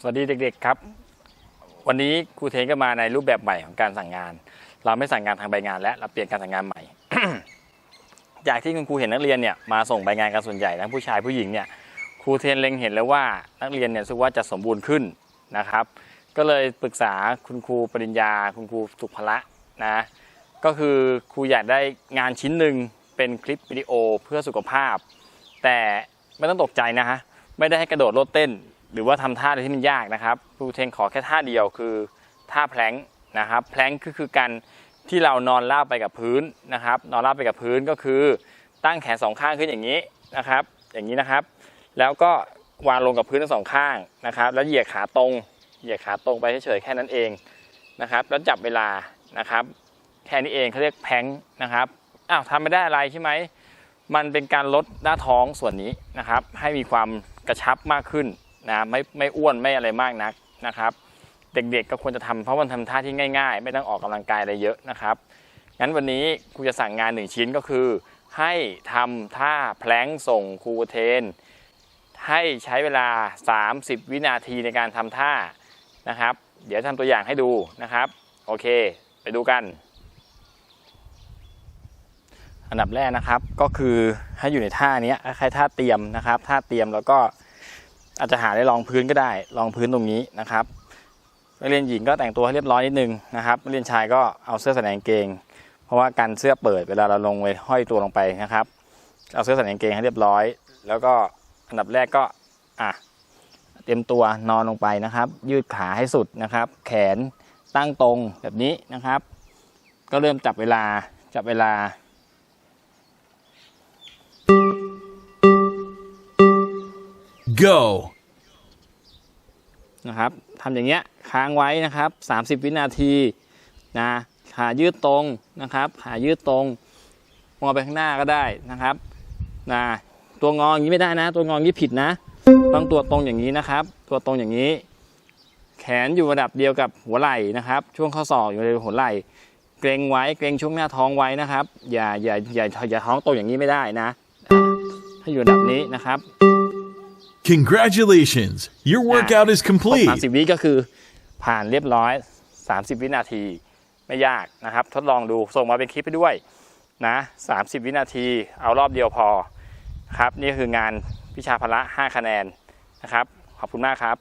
สวัสดีเด็กๆครับ วันนี้ครูเทนก็มาในรูปแบบใหม่ของการสั่งงาน เราไม่สั่งงานทางใบงานและเราเปลี่ยนการสั่งงานใหม่ จากที่คุณครูเห็นนักเรียนเนี่ยมาส่งใบงานกันส่วนใหญ่ทั้งผู้ชายผู้หญิงเนี่ยครูเทนเล็งเห็นแล้วว่านักเรียนเนี่ยสึกว่าจะสมบูรณ์ขึ้นนะครับ ก็เลยปรึกษาคุณครูปริญญา คุณครูสุภละนะก็คือครูอยากได้งานชิ้นหนึ่งเป็นคลิปวิดีโอเพื่อสุขภาพ แต่ไม่ต้องตกใจนะฮะไม่ได้ให้กระโดดโลดเต้น หรือว่าทำท่าอะไรที่มันยากนะครับครูเทนขอแค่ท่าเดียวคือท่าแพลงนะครับ แพลงก็คือการที่เรานอนราบไปกับพื้นนะครับ นอนราบไปกับพื้นก็คือตั้งแขนสองข้างขึ้นอย่างนี้นะครับ อย่างนี้นะครับ แล้วก็วางลงกับพื้นทั้งสองข้างนะครับ แล้วเหยียดขาตรงเหยียดขาตรงไปเฉยๆแค่นั้นเองนะครับ แล้วจับเวลานะครับ แค่นี้เองเขาเรียกแพลงนะครับอ้าวทำไม่ได้อะไรใช่ไหมมันเป็นการลดหน้าท้องส่วนนี้นะครับ ให้มีความกระชับมากขึ้น นะไม่ไม่อ้วนไม่อะไรมากนักนะครับ เด็กๆก็ควรจะทำเพราะมันทำท่าที่ง่าย ๆ ไม่ต้องออกกำลังกายอะไรเยอะนะครับงั้นวันนี้ครูจะสั่งงานหนึ่งชิ้นก็คือ ให้ทำท่าแพลงส่งครูเทน ให้ใช้เวลา 30 วินาทีในการทำท่านะครับ เดี๋ยวทำตัวอย่างให้ดูนะครับ โอเค ไปดูกัน อันดับแรกนะครับก็คือให้อยู่ในท่านี้คล้ายท่าเตรียมนะครับ ท่าเตรียมแล้วก็ อาจจะหาได้รองพื้นก็ได้รองพื้นตรงนี้นะครับนักเรียนหญิงก็แต่งตัวให้เรียบร้อยนิดนึงนะครับนักเรียนชายก็เอาเสื้อส่ในงเกง เพราะว่าการเสื้อเปิดเวลาเราลงไปห้อยตัวลงไปนะครับ เอาเสื้อส่ในงเกงให้เรียบร้อย แล้วก็อันดับแรกก็อะเตรียมตัวนอนลงไปนะครับ ยืดขาให้สุดนะครับ แขนตั้งตรงแบบนี้นะครับ ก็เริ่มจับเวลาจับเวลา Go. นะครับทำอย่างเงี้ยค้างไว้นะครับ 30 วินาทีนะขายืดตรงนะครับขายืดตรงมองไปข้างหน้าก็ได้นะครับนะตัวงออย่างนี้ไม่ได้นะ ตัวงออย่างนี้ผิดนะ ต้องตัวตรงอย่างนี้นะครับ ตัวตรงอย่างนี้ แขนอยู่ระดับเดียวกับหัวไหล่นะครับ ช่วงข้อศอกอยู่ในหัวไหล่เกรงไว้เกรงช่วงหน้าท้องไว้นะครับ อย่าอย่าอย่าอย่าท้องตรงอย่างนี้ไม่ได้นะให้อยู่ระดับนี้นะครับ Congratulations. Your workout is ครบ complete. 30 วิก็คือผ่านเรียบร้อย 30 วินาทีไม่ยากนะครับ ทดลองดูส่งมาเป็นคลิปไปด้วยนะ 30 วินาทีเอารอบเดียวพอครับ นี่คืองานวิชาพละ 5 คะแนนนะครับ ขอบคุณมากครับ